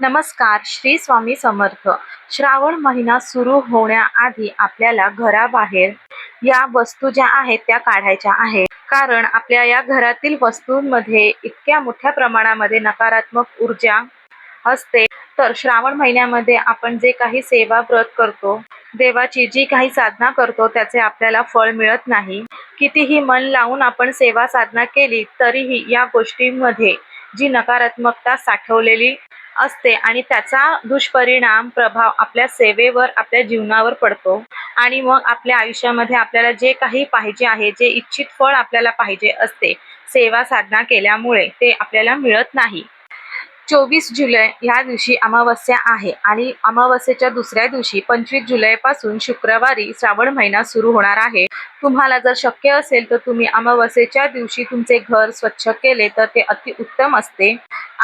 नमस्कार श्री स्वामी समर्थ. श्रावण महिना सुरू होण्याआधी आपल्याला घराबाहेर या वस्तू ज्या आहेत त्या काढायच्या आहेत. कारण आपल्या या घरातील वस्तूंमध्ये इतक्या मोठ्या प्रमाणामध्ये नकारात्मक ऊर्जा असते. तर श्रावण महिन्यामध्ये आपण जे काही सेवा व्रत करतो देवाची जी काही साधना करतो त्याचे आपल्याला फळ मिळत नाही. कितीही मन लावून आपण सेवा साधना केली तरीही या गोष्टींमध्ये जी नकारात्मकता साठवलेली असते आणि त्याचा दुष्परिणाम प्रभाव आपल्या सेवेवर आपल्या जीवनावर पडतो. आणि मग आपल्या आयुष्यामध्ये आपल्याला जे काही पाहिजे आहे जे इच्छित फळ आपल्याला पाहिजे असते सेवा साधना केल्यामुळे ते आपल्याला मिळत नाही. चोवीस जुलै ह्या दिवशी अमावस्या आहे आणि अमावस्येच्या दुसऱ्या दिवशी पंचवीस जुलैपासून शुक्रवारी श्रावण महिना सुरू होणार आहे. तुम्हाला जर शक्य असेल तर तुम्ही अमावस्येच्या दिवशी तुमचे घर स्वच्छ केले तर ते अतिउत्तम असते.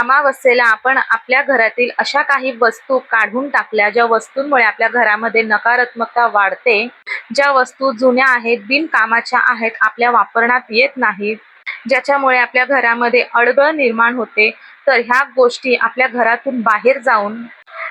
अमावस्येला आपण आपल्या घरातील अशा काही वस्तू काढून टाकल्या ज्या वस्तूंमुळे आपल्या घरामध्ये नकारात्मकता वाढते ज्या वस्तू जुन्या आहेत बिनकामाच्या आहेत आपल्या वापरण्यात येत नाहीत. ज्याच्यामुळे आपल्या घरामध्ये अडगळ निर्माण होते तर ह्या गोष्टी आपल्या घरातून बाहेर जाऊन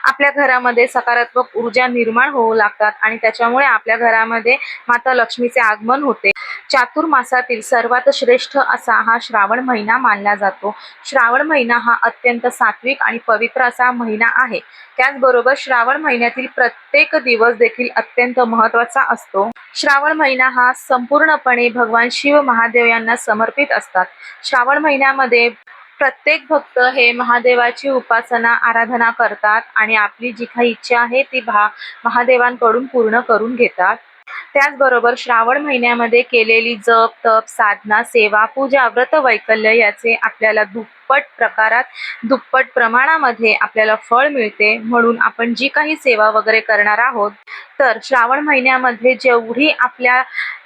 आपल्या घरामध्ये सकारात्मक ऊर्जा निर्माण होऊ लागतात आणि त्याच्यामुळे आपल्या घरामध्ये माता लक्ष्मीचे आगमन होते. चातुर्मासातील सर्वात श्रेष्ठ असा हा श्रावण महिना मानला जातो. श्रावण महिना हा अत्यंत सात्विक आणि पवित्र असा महिना आहे. त्याचबरोबर श्रावण महिन्यातील प्रत्येक दिवस देखील अत्यंत महत्त्वाचा असतो. श्रावण महिना हा संपूर्णपणे भगवान शिव महादेव यांना समर्पित असतात. श्रावण महिन्यामध्ये प्रत्येक भक्त हे महादेवाची उपासना आराधना करतात आणि आपली जी काही इच्छा आहे ती भा महादेवांकडून पूर्ण करून घेतात. त्याचबरोबर श्रावण महिन्यामध्ये केलेली जप तप साधना सेवा पूजा व्रत वैकल्य याचे आपल्याला दुप्पट प्रकारात दुप्पट प्रमाणामध्ये आपल्याला फळ मिळते. म्हणून आपण जी काही सेवा वगैरे करणार आहोत तर श्रावण महिन्यामध्ये जेवढी आपल्या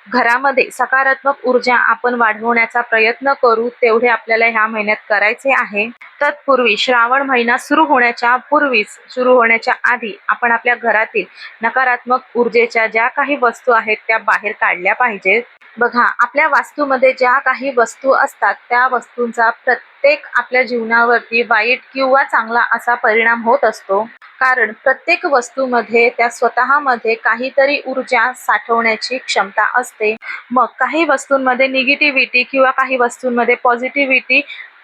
घरामध्ये सकारात्मक ऊर्जा आपण वाढवण्याचा प्रयत्न करू तेवढे आपल्याला ह्या महिन्यात करायचे आहे. तत्पूर्वी श्रावण महिना सुरू होण्याच्या पूर्वीच सुरू होण्याच्या आधी आपण आपल्या घरातील नकारात्मक ऊर्जेच्या ज्या काही वस्तू आहेत त्या बाहेर काढल्या पाहिजेत. बघा आपल्या वास्तूमध्ये ज्या काही वस्तू असतात त्या वस्तूंचा प्रत्येक प्रत्येक आपल्या जीवनावरती वाईट किंवा चांगला असा परिणाम होत असतो. कारण प्रत्येक वस्तूमध्ये त्या स्वतःमध्ये काहीतरी ऊर्जा साठवण्याची क्षमता असते. मग काही वस्तूंमध्ये निगेटिव्हिटी किंवा काही वस्तूंमध्ये पॉझिटिव्हिटी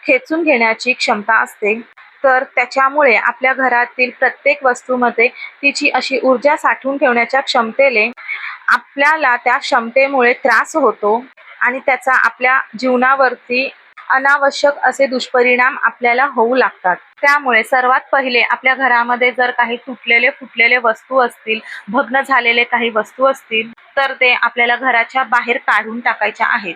खेचून घेण्याची क्षमता असते. तर त्याच्यामुळे आपल्या घरातील प्रत्येक वस्तूमध्ये तिची अशी ऊर्जा साठवून ठेवण्याच्या क्षमतेने आपल्याला त्या क्षमतेमुळे त्रास होतो. आणि त्याचा आपल्या जीवनावरती अनावश्यक असे दुष्परिणाम आपल्याला होऊ लागतात. त्यामुळे सर्वात पहिले आपल्या घरामध्ये जर काही तुटलेले फुटलेले वस्तू असतील भग्न झालेले काही वस्तू असतील तर ते आपल्याला घराच्या बाहेर काढून टाकायच्या आहेत.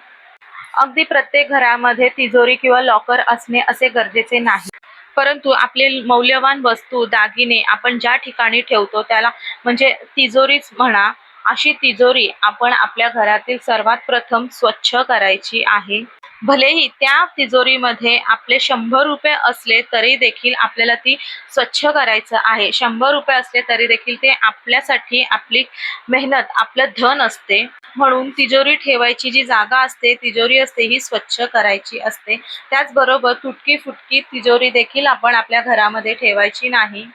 अगदी प्रत्येक घरामध्ये तिजोरी किंवा लॉकर असणे असे गरजेचे नाही. परंतु आपले मौल्यवान वस्तू दागिने आपण ज्या ठिकाणी ठेवतो त्याला म्हणजे तिजोरीच म्हणा अशी तिजोरी आपण आपल्या घरातील सर्वात प्रथम स्वच्छ करायची आहे. भलेही त्या तिजोरीमध्ये आपले शंभर रुपये असले तरी देखील आपल्याला ती स्वच्छ करायचं आहे. शंभर रुपये असले तरी देखील ते आपल्यासाठी आपली मेहनत आपलं धन असते. म्हणून तिजोरी ठेवायची जी जागा असते तिजोरी असते ही स्वच्छ करायची असते. त्याचबरोबर तुटकी फुटकी तिजोरी देखील आपण आपल्या घरामध्ये ठेवायची नाही.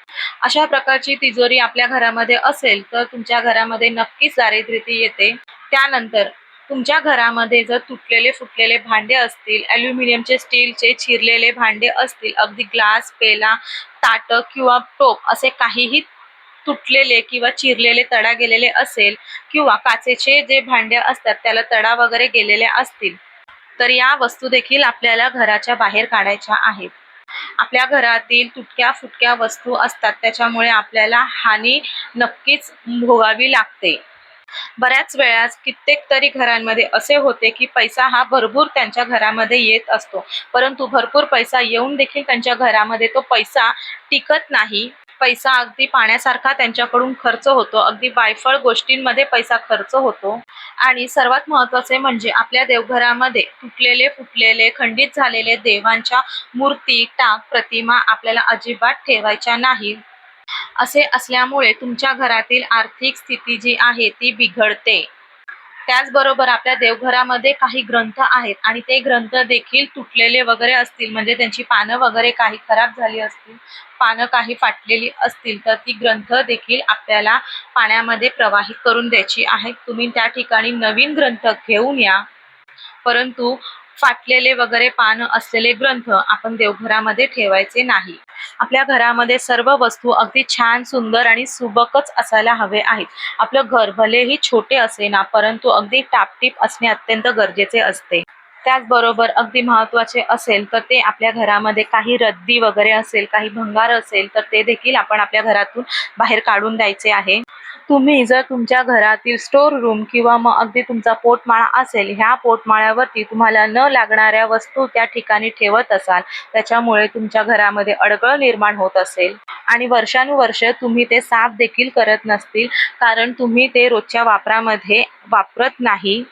अशा प्रकारची तिजोरी आपल्या घरामध्ये असेल तर तुमच्या घरामध्ये नक्की नक्कीच दारिद्र्यती येते. त्यानंतर तुमच्या घरामध्ये जर तुटलेले फुटलेले भांडे असतील ॲल्युमिनियमचे स्टीलचे चिरलेले भांडे असतील अगदी ग्लास पेला ताटं किंवा टोप असे काहीही तुटलेले किंवा चिरलेले तडा गेलेले असेल किंवा काचेचे जे भांडे असतात त्याला तडा वगैरे गेलेले असतील तर या वस्तू देखील आपल्याला घराच्या बाहेर काढायच्या आहेत. आपल्या घरातील तुटक्या फुटक्या वस्तू असतात त्याच्यामुळे आपल्याला हानी नक्कीच भोगावी लागते. बऱ्याच वेळा कित्येक तरी घरांमध्ये असे होते की पैसा हा भरपूर त्यांच्या घरामध्ये येत असतो. परंतु भरपूर पैसा येऊन देखील त्यांच्या घरामध्ये तो पैसा टिकत नाही. पैसा अगदी पाण्यासारखा त्यांच्याकडून खर्च होतो. अगदी वायफळ गोष्टींमध्ये पैसा खर्च होतो. आणि सर्वात महत्त्वाचे म्हणजे आपल्या देवघरामध्ये तुटलेले फुटलेले खंडित झालेले देवांच्या मूर्ती टाक प्रतिमा आपल्याला अजिबात ठेवायच्या नाही असे असल्यामुळे तुमच्या घरातील आर्थिक स्थिती जी आहे ती बिघडते. त्याचबरोबर आपल्या देवघरामध्ये काही ग्रंथ आहेत आणि ते ग्रंथ देखील तुटलेले वगैरे असतील म्हणजे त्यांची पानं वगैरे काही खराब झाली असतील पानं काही फाटलेली असतील तर ती ग्रंथ देखील आपल्याला पाण्यामध्ये प्रवाहित करून द्यायची आहेत. तुम्ही त्या ठिकाणी नवीन ग्रंथ घेऊन या. परंतु फाटलेले वगैरे पान असलेले ग्रंथ आपण देवघरामध्ये ठेवायचे नाही. आपल्या घरामध्ये सर्व वस्तू अगदी छान सुंदर आणि सुबकच असायला हवे आहेत. आपलं घर भलेही छोटे असे ना परंतु अगदी टापटीप असणे अत्यंत गरजेचे असते. त्याचबरोबर अगदी महत्त्वाचे असेल तर ते आपल्या घरामध्ये काही रद्दी वगैरे असेल काही भंगार असेल तर ते देखील आपण आपल्या घरातून बाहेर काढून द्यायचे आहे. तुम्ही जर तुमच्या घरातील स्टोर रूम किंवा मग अगदी तुमचा पोटमाळा असेल ह्या पोटमाळ्यावरती तुम्हाला न लागणाऱ्या वस्तू त्या ठिकाणी ठेवत असाल त्याच्यामुळे तुमच्या घरामध्ये अडगळ निर्माण होत असेल. आणि वर्षानुवर्ष तुम्ही ते साफ देखील करत नसतील कारण तुम्ही ते रोजच्या वापरामध्ये वापरत नाही.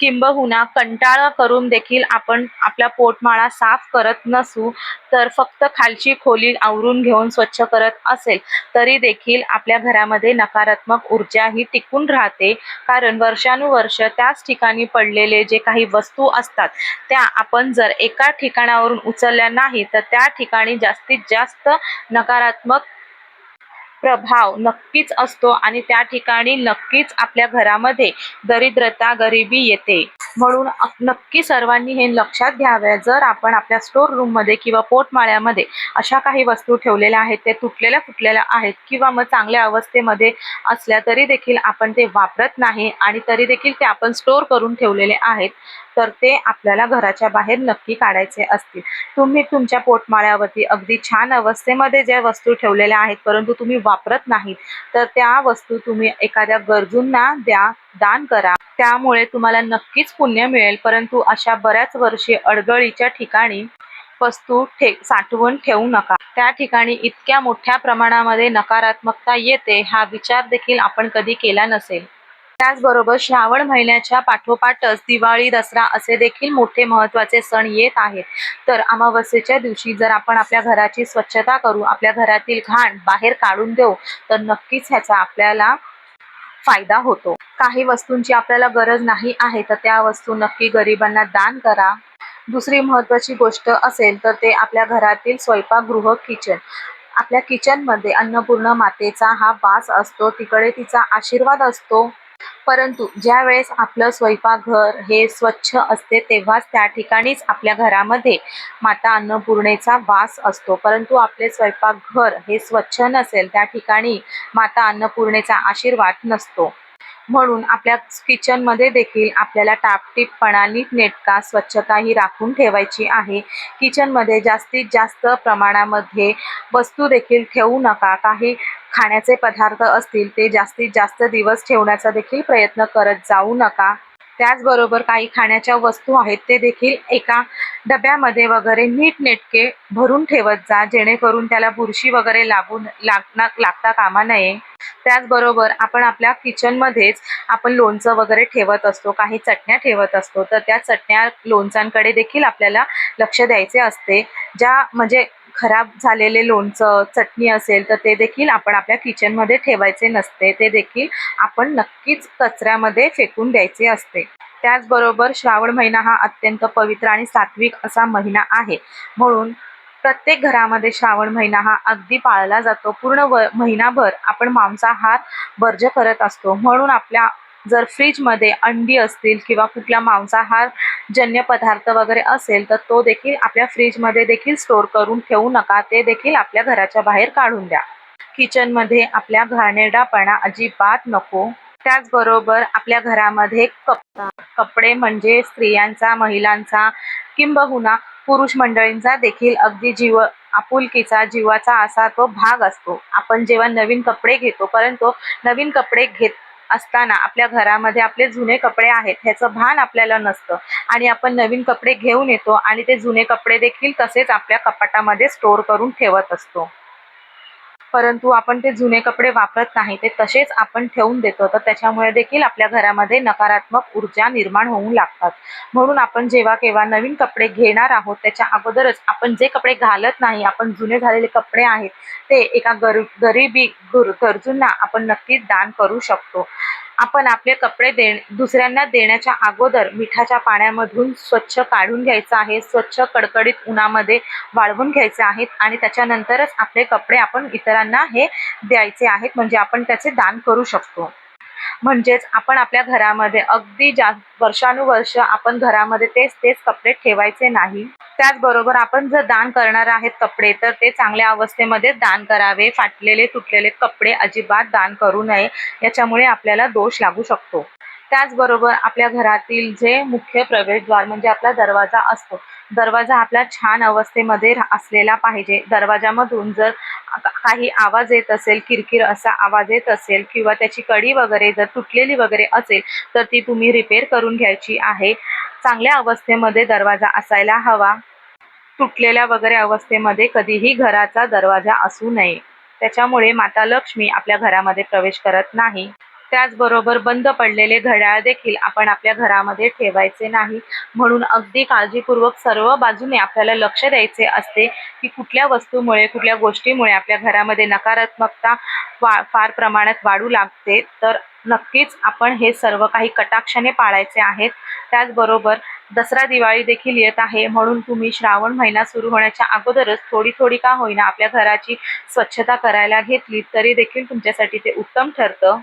किंबहुना कंटाळा करून देखील आपण आपला पोटमाळा साफ करत नसू तर फक्त खालची खोली आवरून घेऊन स्वच्छ करत असेल तरी देखील आपल्या घरामध्ये नकारात्मक ऊर्जा ही टिकून राहते. कारण वर्षानुवर्ष त्याच ठिकाणी पडलेले जे काही वस्तू असतात त्या आपण जर एका ठिकाणावरून उचलल्या नाही तर त्या ठिकाणी जास्तीत जास्त नकारात्मक प्रभाव नक्कीच असतो आणि त्या ठिकाणी नक्कीच आपल्या घरामध्ये दरिद्रता गरिबी येते. म्हणून नक्की सर्वांनी हे लक्षात घ्यावं. जर आपण आपल्या स्टोर रूममध्ये किंवा पोटमाळ्यामध्ये अशा काही वस्तू ठेवलेल्या आहेत ते तुटलेल्या फुटलेल्या आहेत किंवा मग चांगल्या अवस्थेमध्ये असल्या तरी देखील आपण ते वापरत नाही आणि तरी देखील ते आपण स्टोर करून ठेवलेले आहेत तर ते आपल्याला घराच्या बाहेर नक्की काढायचे असतील. तुम्ही तुमच्या पोटमाळ्यावरती अगदी छान अवस्थेमध्ये ज्या वस्तू ठेवलेल्या आहेत परंतु तुम्ही वापरत नाहीत तर त्या वस्तू तुम्ही एखाद्या गरजूंना द्या दान करा. त्यामुळे तुम्हाला नक्कीच पुण्य मिळेल. परंतु अशा बऱ्याच वर्षी अडगळीच्या ठिकाणी वस्तू ठे साठवून ठेवू नका. त्या ठिकाणी इतक्या मोठ्या प्रमाणामध्ये नकारात्मकता येते हा विचार देखील आपण कधी केला नसेल. त्याचबरोबर श्रावण महिन्याच्या पाठोपाठच दिवाळी दसरा असे देखील मोठे महत्त्वाचे सण येत आहेत. तर अमावस्येच्या दिवशी जर आपण आपल्या घराची स्वच्छता करू आपल्या घरातील घाण बाहेर काढून देऊ तर नक्कीच ह्याचा आपल्याला फायदा होतो. काही वस्तूंची आपल्याला गरज नाही आहे तर त्या वस्तू नक्की गरिबांना दान करा. दुसरी महत्त्वाची गोष्ट असेल तर ते आपल्या घरातील स्वयंपाकगृह किचन आपल्या किचनमध्ये अन्नपूर्ण मातेचा हा वास असतो तिकडे तिचा आशीर्वाद असतो. परंतु ज्या वेळेस आपलं स्वयंपाकघर हे स्वच्छ असते तेव्हाच त्या ठिकाणीच आपल्या घरामध्ये माता अन्नपूर्णेचा वास असतो. परंतु आपले स्वयंपाकघर हे स्वच्छ नसेल त्या ठिकाणी माता अन्नपूर्णेचा आशीर्वाद नसतो. म्हणून आपल्या किचनमध्ये देखील आपल्याला टापटीपणा नीटनेटका स्वच्छता ही राखून ठेवायची आहे. किचनमध्ये जास्तीत जास्त प्रमाणामध्ये वस्तू देखील ठेवू नका. काही खाण्याचे पदार्थ असतील ते जास्तीत जास्त दिवस ठेवण्याचा देखील प्रयत्न करत जाऊ नका. त्याचबरोबर काही खाण्याच्या वस्तू आहेत ते देखील एका डब्यामध्ये वगैरे नीटनेटके भरून ठेवत जा जेणेकरून त्याला बुरशी वगैरे लागून लागना लागता कामा नये. त्याचबरोबर आपण आपल्या किचनमध्येच आपण लोणचं वगैरे ठेवत असतो काही चटण्या ठेवत असतो तर त्या चटण्या लोणचांकडे देखील आपल्याला लक्ष द्यायचे असते ज्या म्हणजे खराब झालेले लोणचं चटणी असेल तर ते देखील आपण आपल्या किचनमध्ये ठेवायचे नसते. ते देखील आपण नक्कीच कचऱ्यामध्ये फेकून द्यायचे असते. त्याचबरोबर श्रावण महिना हा अत्यंत पवित्र आणि सात्विक असा महिना आहे. म्हणून प्रत्येक घरामध्ये श्रावण महिना हा अगदी पाळला जातो. पूर्ण व महिनाभर आपण मांसाहार वर्ज करत असतो. म्हणून आपल्या जर फ्रीजमध्ये अंडी असतील किंवा कुठला मांसाहार जन्य पदार्थ वगैरे असेल तर तो देखील आपल्या फ्रीजमध्ये देखील स्टोर करून ठेवू नका. ते देखील आपल्या घराच्या बाहेर काढून द्या. किचनमध्ये आपल्या घाणेरडापणा अजिबात नको. त्याचबरोबर आपल्या घरामध्ये कप कपडे म्हणजे स्त्रियांचा महिलांचा किंबहुना पुरुष मंडळींचा देखील अगदी जीव आपुलकीचा जीवाचा असा तो भाग असतो. आपण जेव्हा नवीन कपडे घेतो परंतु नवीन कपडे घेत असताना आपल्या घरामध्ये आपले जुने कपडे आहेत ह्याचं भान आपल्याला नसतं. आणि आपण नवीन कपडे घेऊन येतो आणि ते जुने कपडे देखील तसेच आपल्या कपाटामध्ये स्टोर करून ठेवत असतो. परंतु आपण ते जुने कपडे वापरत नाही ते तसेच आपण ठेवून देतो. तर त्याच्यामुळे देखील आपल्या घरामध्ये नकारात्मक ऊर्जा निर्माण होऊ लागतात. म्हणून आपण जेव्हा केव्हा नवीन कपडे घेणार आहोत त्याच्या अगोदरच आपण जे कपडे घालत नाही आपण जुने झालेले कपडे आहेत ते एका गर गरिबी गुर गरजूंना आपण नक्कीच दान करू शकतो. आपण आपले कपडे दे दुसऱ्यांना देण्याच्या अगोदर मिठाच्या पाण्यामधून स्वच्छ काढून घ्यायचं आहे. स्वच्छ कडकडीत उन्हामध्ये वाळवून घ्यायचे आहेत आणि त्याच्यानंतरच आपले कपडे आपण इतरांना हे द्यायचे आहेत. म्हणजे आपण त्याचे दान करू शकतो. म्हणजेच आपण आपल्या घरामध्ये अगदी जा वर्षानुवर्ष आपण घरामध्ये तेच तेच कपडे ठेवायचे नाही त्याचबरोबर आपण जर दान करणार आहेत कपडे तर ते चांगल्या अवस्थेमध्ये दान करावे फाटलेले तुटलेले कपडे अजिबात दान करू नये याच्यामुळे आपल्याला दोष लागू शकतो. त्याचबरोबर आपल्या घरातील जे मुख्य प्रवेशद्वार म्हणजे आपला दरवाजा असतो दरवाजा आपला छान अवस्थेमध्ये असलेला पाहिजे. दरवाजामधून जर काही आवाज येत असेल किरकिर असा आवाज येत असेल किंवा त्याची कडी वगैरे जर तुटलेली वगैरे असेल तर ती तुम्ही रिपेअर करून घ्यायची आहे. चांगल्या अवस्थेमध्ये दरवाजा असायला हवा. तुटलेल्या वगैरे अवस्थेमध्ये कधीही घराचा दरवाजा असू नये. त्याच्यामुळे माता लक्ष्मी आपल्या घरामध्ये प्रवेश करत नाही. त्याचबरोबर बंद पडलेले घड्याळ देखील आपण आपल्या घरामध्ये ठेवायचे नाही. म्हणून अगदी काळजीपूर्वक सर्व बाजूने आपल्याला लक्ष द्यायचे असते की कुठल्या वस्तूमुळे कुठल्या गोष्टीमुळे आपल्या घरामध्ये नकारात्मकता वा फार प्रमाणात वाढू लागते. तर नक्कीच आपण हे सर्व काही कटाक्षाने पाळायचे आहेत. त्याचबरोबर दसरा दिवाळी देखील येत आहे. म्हणून तुम्ही श्रावण महिना सुरू होण्याच्या अगोदरच थोडी थोडी का होईना आपल्या घराची स्वच्छता करायला घेतली तरी देखील तुमच्यासाठी ते उत्तम ठरतं.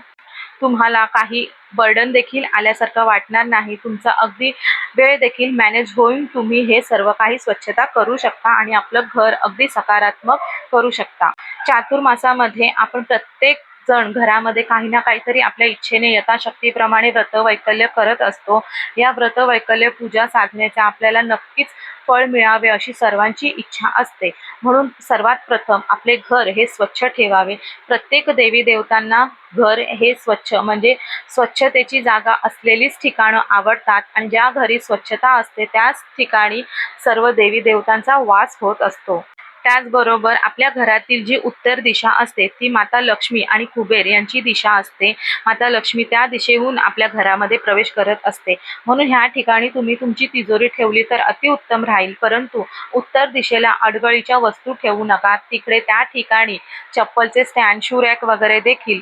तुम्हाला काही बर्डन देखील आल्यासारखं वाटणार नाही. तुमचा अगदी वेळ देखील मॅनेज होऊन तुम्ही हे सर्व काही स्वच्छता करू शकता आणि आपलं घर अगदी सकारात्मक करू शकता. चातुर्मासामध्ये आपण प्रत्येक जण घरामध्ये काही ना काहीतरी आपल्या इच्छेने यथाशक्तीप्रमाणे व्रतवैकल्य करत असतो. या व्रतवैकल्य पूजा साधण्याच्या आपल्याला नक्कीच फळ मिळावे अशी सर्वांची इच्छा असते. म्हणून सर्वात प्रथम आपले घर हे स्वच्छ ठेवावे. प्रत्येक देवी देवतांना घर हे स्वच्छ म्हणजे स्वच्छतेची जागा असलेलीच ठिकाणं आवडतात आणि ज्या घरी स्वच्छता असते त्याच ठिकाणी सर्व देवी देवतांचा वास होत असतो. त्याचबरोबर आपल्या घरातील जी उत्तर दिशा असते ती माता लक्ष्मी आणि कुबेर यांची दिशा असते. माता लक्ष्मी त्या दिशेहून आपल्या घरामध्ये प्रवेश करत असते. म्हणून ह्या ठिकाणी तुम्ही तुमची तिजोरी ठेवली तर अतिउत्तम राहील. परंतु उत्तर दिशेला अडगळीच्या वस्तू ठेवू नका. तिकडे त्या ठिकाणी चप्पलचे स्टँड शू रॅक वगैरे देखील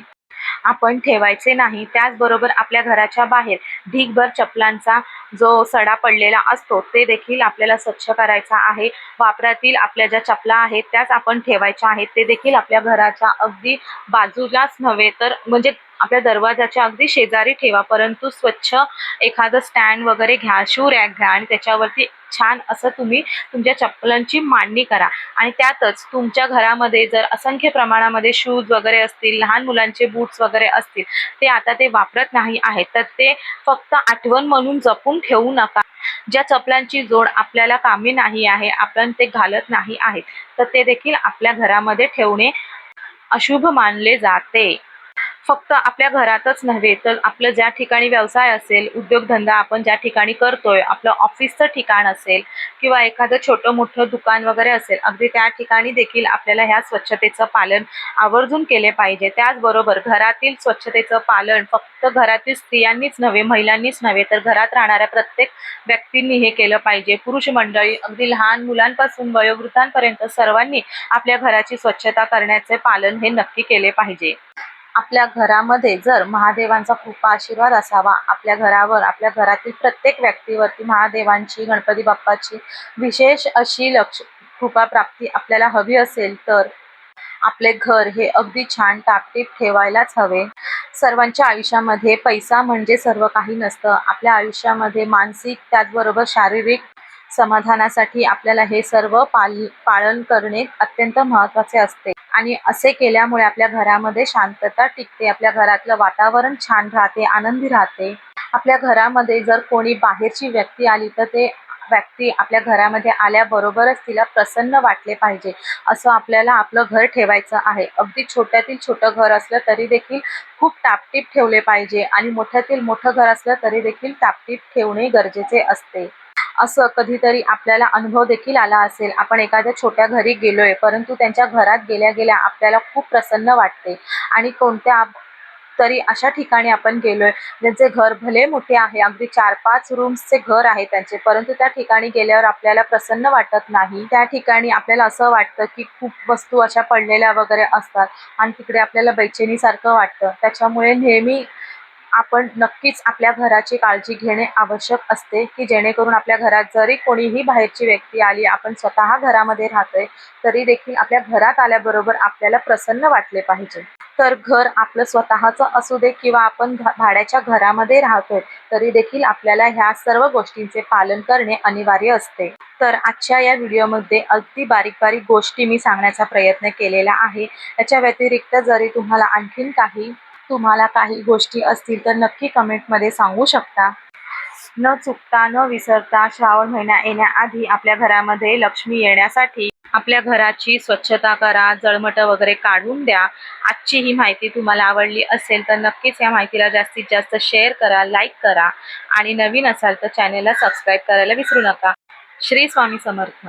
आपण ठेवायचे नाही. त्याचबरोबर आपल्या घराच्या बाहेर ढीगभर चपलांचा जो सडा पडलेला असतो ते देखील आपल्याला स्वच्छ करायचा आहे. वापरातील आपल्या ज्या चपला आहेत त्याच आपण ठेवायच्या आहेत. ते देखील आपल्या घराच्या अगदी बाजूलाच नव्हे तर म्हणजे आपल्या दरवाजाच्या अगदी शेजारी ठेवा. परंतु स्वच्छ एखादं स्टँड वगैरे घ्या. शू रॅक घ्या आणि त्याच्यावरती छान असं तुम्ही तुमच्या चप्पलांची मांडणी करा. आणि त्यातच तुमच्या घरामध्ये जर असंख्य प्रमाणामध्ये शूज वगैरे असतील लहान मुलांचे बूट्स वगैरे असतील ते आता ते वापरत नाही आहेत तर ते फक्त आठवण म्हणून जपून ठेवू नका. ज्या चपलांची जोड आपल्याला कामी नाही आहे आपण ते घालत नाही आहेत तर ते देखील आपल्या घरामध्ये ठेवणे अशुभ मानले जाते. फक्त आपल्या घरातच नव्हे तर आपलं ज्या ठिकाणी व्यवसाय असेल उद्योगधंदा आपण ज्या ठिकाणी करतोय आपलं ऑफिसचं ठिकाण असेल किंवा एखादं छोटं मोठं दुकान वगैरे असेल अगदी त्या ठिकाणी देखील आपल्याला ह्या स्वच्छतेचं पालन आवर्जून केले पाहिजे. त्याचबरोबर घरातील स्वच्छतेचं पालन फक्त घरातील स्त्रियांनीच नव्हे महिलांनीच नव्हे तर घरात राहणाऱ्या प्रत्येक व्यक्तींनी हे केलं पाहिजे. पुरुष मंडळी अगदी लहान मुलांपासून वयोवृद्धांपर्यंत सर्वांनी आपल्या घराची स्वच्छता करण्याचे पालन हे नक्की केले पाहिजे. आपल्या घरामध्ये जर महादेवांचा कृपा आशीर्वाद असावा आपल्या घरावर आपल्या घरातील प्रत्येक व्यक्तीवरती महादेवांची गणपती बाप्पाची विशेष अशी लक्ष कृपा प्राप्ती आपल्याला हवी असेल तर आपले घर हे अगदी छान टापटीप ठेवायलाच हवे. सर्वांच्या आयुष्यामध्ये पैसा म्हणजे सर्व काही नसतं. आपल्या आयुष्यामध्ये मानसिक त्याचबरोबर शारीरिक समाधानासाठी आपल्याला हे सर्व पाल पालन करणे अत्यंत महत्त्वाचे असते. आणि असे केल्यामुळे आपल्या घरामध्ये शांतता टिकते आपल्या घरातलं वातावरण छान राहते आनंदी राहते. आपल्या घरामध्ये जर कोणी बाहेरची व्यक्ती आली तर ते व्यक्ती आपल्या घरामध्ये आल्याबरोबरच तिला प्रसन्न वाटले पाहिजे असं आपल्याला आपलं घर ठेवायचं आहे. अगदी छोट्यातील छोटं घर असलं तरी देखील खूप टापटीप ठेवले पाहिजे आणि मोठ्यातील मोठं घर असलं तरी देखील टापटीप ठेवणे गरजेचे असते. असं कधीतरी आपल्याला अनुभव देखील आला असेल. आपण एखाद्या छोट्या घरी गेलोय परंतु त्यांच्या घरात गेल्या गेल्या आपल्याला खूप प्रसन्न वाटते. आणि कोणत्या तरी अशा ठिकाणी आपण गेलोय ज्यांचे घर भले मोठे आहे अगदी चार पाच रूम्सचे घर आहे त्यांचे परंतु त्या ठिकाणी गेल्यावर आपल्याला प्रसन्न वाटत नाही. त्या ठिकाणी आपल्याला असं वाटतं की खूप वस्तू अशा पडलेल्या वगैरे असतात आणि तिकडे आपल्याला बैचेनीसारखं वाटतं. त्याच्यामुळे नेहमी आपण नक्कीच आपल्या घराची काळजी घेणे आवश्यक असते की जेणेकरून आपल्या घरात जरी कोणीही बाहेरची व्यक्ती आली आपण स्वतः घरामध्ये राहतोय तरी देखील आपल्या घरात आल्याबरोबर आपल्याला प्रसन्न वाटले पाहिजे. तर घर आपलं स्वतःचं असू दे किंवा आपण भाड्याच्या घरामध्ये राहतोय तरी देखील आपल्याला ह्या सर्व गोष्टींचे पालन करणे अनिवार्य असते. तर आजच्या या व्हिडिओमध्ये अगदी बारीक बारीक गोष्टी मी सांगण्याचा प्रयत्न केलेला आहे. याच्या व्यतिरिक्त जरी तुम्हाला आणखीन काही तुम्हाला काही गोष्टी असतील तर नक्की कमेंटमध्ये सांगू शकता. न चुकता न विसरता श्रावण महिना येण्याआधी आपल्या घरामध्ये लक्ष्मी येण्यासाठी आपल्या घराची स्वच्छता करा जळमट वगैरे काढून द्या. आजची ही माहिती तुम्हाला आवडली असेल तर नक्कीच या माहितीला जास्तीत जास्त शेअर करा लाईक करा आणि नवीन असाल तर चॅनेलला सबस्क्राईब करायला विसरू नका. श्री स्वामी समर्थ.